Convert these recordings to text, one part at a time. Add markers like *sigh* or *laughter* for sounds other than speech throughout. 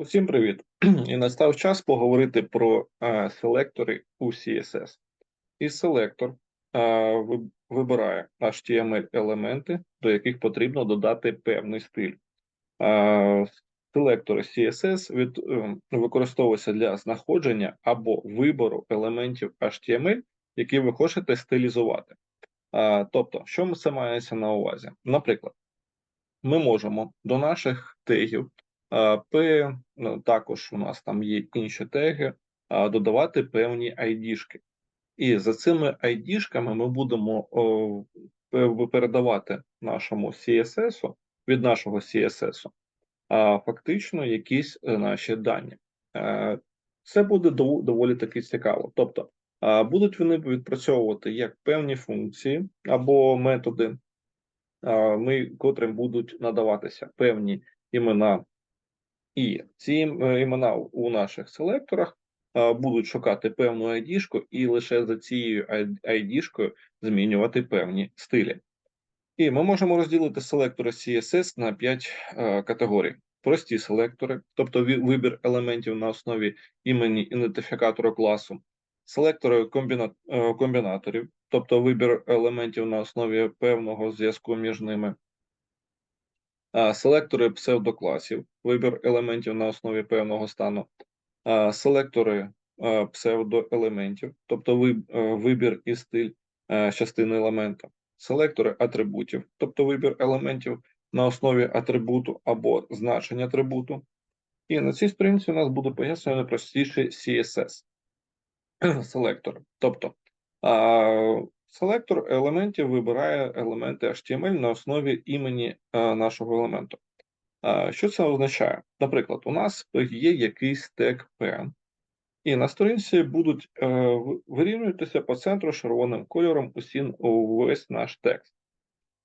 Усім привіт! *clears throat* І настав час поговорити про е, селектори у CSS. І селектор е, ви- вибирає HTML-елементи, до яких потрібно додати певний стиль. Е, селектори CSS від, е, використовуються для знаходження або вибору елементів HTML, які ви хочете стилізувати. Е, тобто, що це мається на увазі? Наприклад, ми можемо до наших тегів П, ну, також у нас там є інші теги, додавати певні ID-шки. І за цими ID-шками ми будемо передавати нашому CSS, від нашого CSS, фактично якісь е, наші дані. Е, Це буде доволі таки цікаво. Тобто, будуть вони відпрацьовувати як певні функції або методи, ми, котрим будуть надаватися певні імена, і ці е, імена у наших селекторах будуть шукати певну ID-шку і лише за цією ID-шкою змінювати певні стилі. І ми можемо розділити селектори CSS на 5 категорій. Прості селектори, тобто вибір елементів на основі імені ідентифікатора класу, селектори е, комбінаторів, тобто вибір елементів на основі певного зв'язку між ними, селектори псевдокласів, вибір елементів на основі певного стану, селектори псевдоелементів, тобто вибір і стиль частини елемента, селектори атрибутів, тобто вибір елементів на основі атрибуту або значення атрибуту. І на цій сторінці у нас буде пояснено простіше CSS *clears throat* селектор. Тобто селектор елементів вибирає елементи HTML на основі імені нашого елементу. Що це означає? Наприклад, у нас є якийсь тег P, і на сторінці будуть е, вирівнюватися по центру червоним кольором усі увесь наш текст.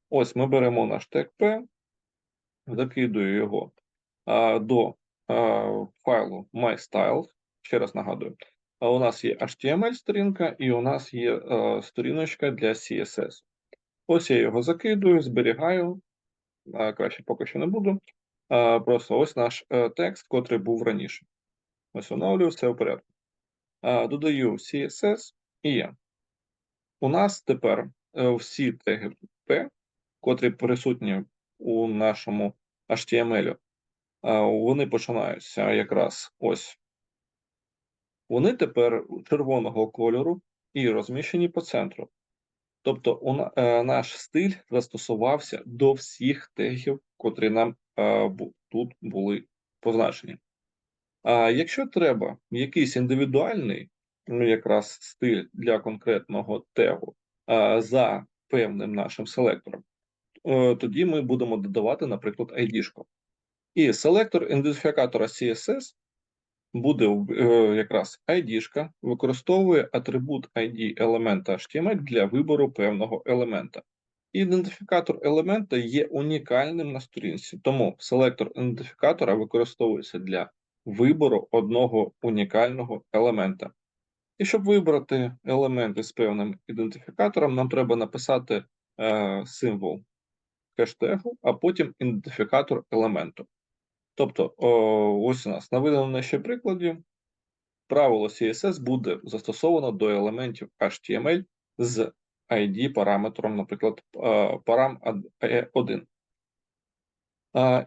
Ось ми беремо наш тег P, закидую його до файлу MyStyle. Ще раз нагадую, у нас є HTML-сторінка і у нас є е, сторіночка для CSS. Ось я його закидую, зберігаю. краще поки що не буду. Просто ось наш е, текст, котрий був раніше. Ось оновлюю, все в порядку. Додаю CSS і я. у нас тепер е, всі теги P, котрі присутні у нашому HTML, вони починаються якраз ось. Вони тепер червоного кольору і розміщені по центру. Тобто у е, наш стиль застосувався до всіх тегів, котрі нам е, тут були позначені. А якщо треба якийсь індивідуальний, ну якраз стиль для конкретного тегу а, за певним нашим селектором, е, тоді ми будемо додавати, наприклад, ID-шку. І селектор ідентифікатора CSS буде е, якраз ID-шка, використовує атрибут ID елемента HTML для вибору певного елемента. Ідентифікатор елемента є унікальним на сторінці, тому селектор ідентифікатора використовується для вибору одного унікального елемента. І щоб вибрати елементи з певним ідентифікатором, нам треба написати е, символ хештегу, а потім ідентифікатор елементу. Тобто, о, ось у нас на виданому ще прикладі правило CSS буде застосовано до елементів HTML з ID параметром, наприклад, е, param 1.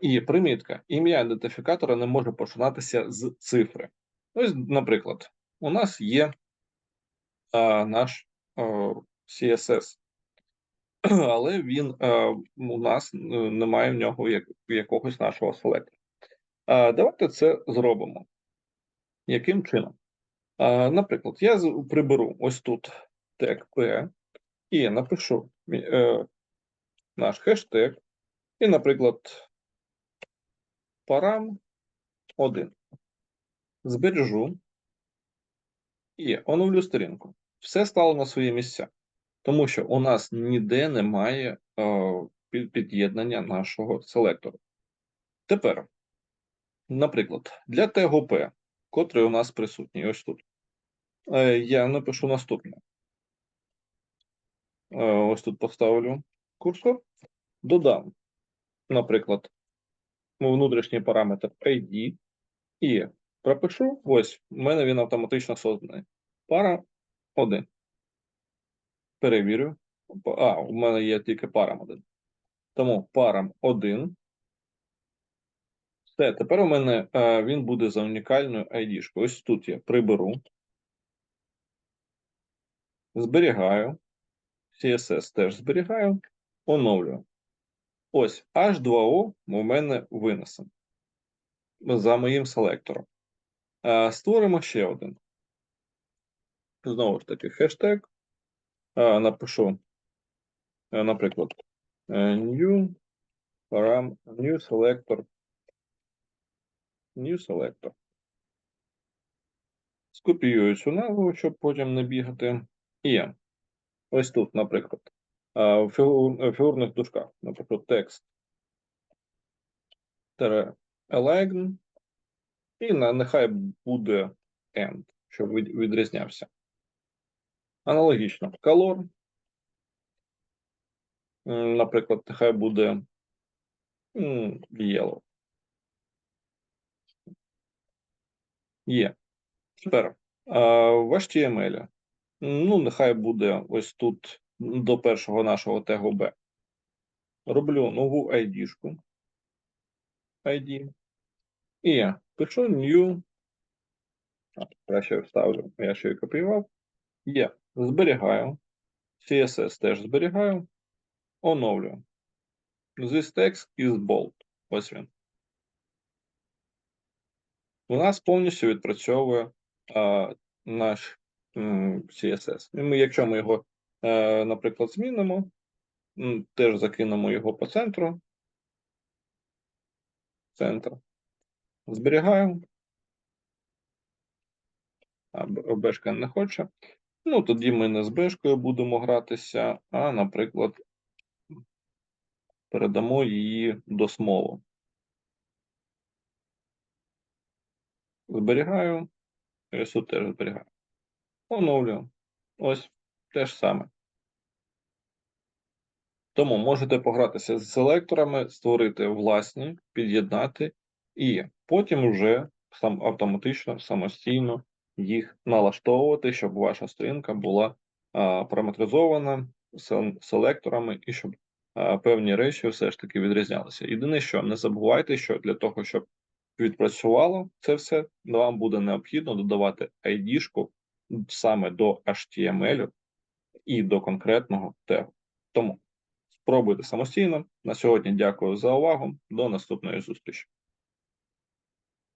І примітка. Ім'я ідентифікатора не може починатися з цифри. Ось, наприклад, у нас є наш е, CSS, але він е, у нас е, немає в нього якогось нашого селектора. Давайте це зробимо. Яким чином? Наприклад, я приберу ось тут тег P і напишу е, наш хештег, і, наприклад, param 1. Збережу і оновлю сторінку. Все стало на свої місця, тому що у нас ніде немає е, під'єднання нашого селектору. Тепер, наприклад, для P, котрий у нас присутній ось тут, е, я напишу наступне. Е, ось тут поставлю курсор, додам, наприклад, внутрішній параметр ID, І пропишу, ось, в мене він автоматично созданий. Пара 1. Перевірю. А, у мене є тільки парам 1. Тому парам 1. Все, тепер у мене е, він буде за унікальною ID. Ось тут я приберу. Зберігаю. CSS теж зберігаю. Оновлюю. Ось H2O у мене винесено за моїм селектором. Е, Створимо ще один. Знову ж таки, хештег. Е, Напишу, е, наприклад, е, new param, new selector. New selector. Скопіюю цю назву, щоб потім не бігати. І ось тут, наприклад, в е, фігурних дужках, наприклад, текст align, і нехай буде end, щоб відрізнявся. Аналогічно, color, наприклад, нехай буде yellow. Є. Тепер а, в HTML. Ну, нехай буде ось тут до першого нашого тегу B. Роблю нову ID-шку. ID. І пишу new. Краще вставлю, я ще й копіював. Є. Зберігаю. CSS теж зберігаю. Оновлюю. This text is bold. Ось він. У нас повністю відпрацьовує а, наш м, CSS. І ми, якщо ми його, е, наприклад, змінимо, теж закинемо його по центру. Центр. Зберігаю. А Бешка не хоче. Ну, тоді ми не з Бешкою будемо гратися, а, наприклад, передамо її до смолу. Зберігаю. Ось теж зберігаю. Оновлюю. Ось те ж саме. Тому можете погратися з селекторами, створити власні, під'єднати, і потім вже сам автоматично, самостійно їх налаштовувати, щоб ваша сторінка була а, параметризована селекторами і щоб а, певні речі все ж таки відрізнялися. Єдине, що не забувайте, що для того, щоб відпрацювало це все, вам буде необхідно додавати ID-шку саме до HTML і до конкретного тегу. Тому спробуйте самостійно. На сьогодні дякую за увагу. До наступної зустрічі.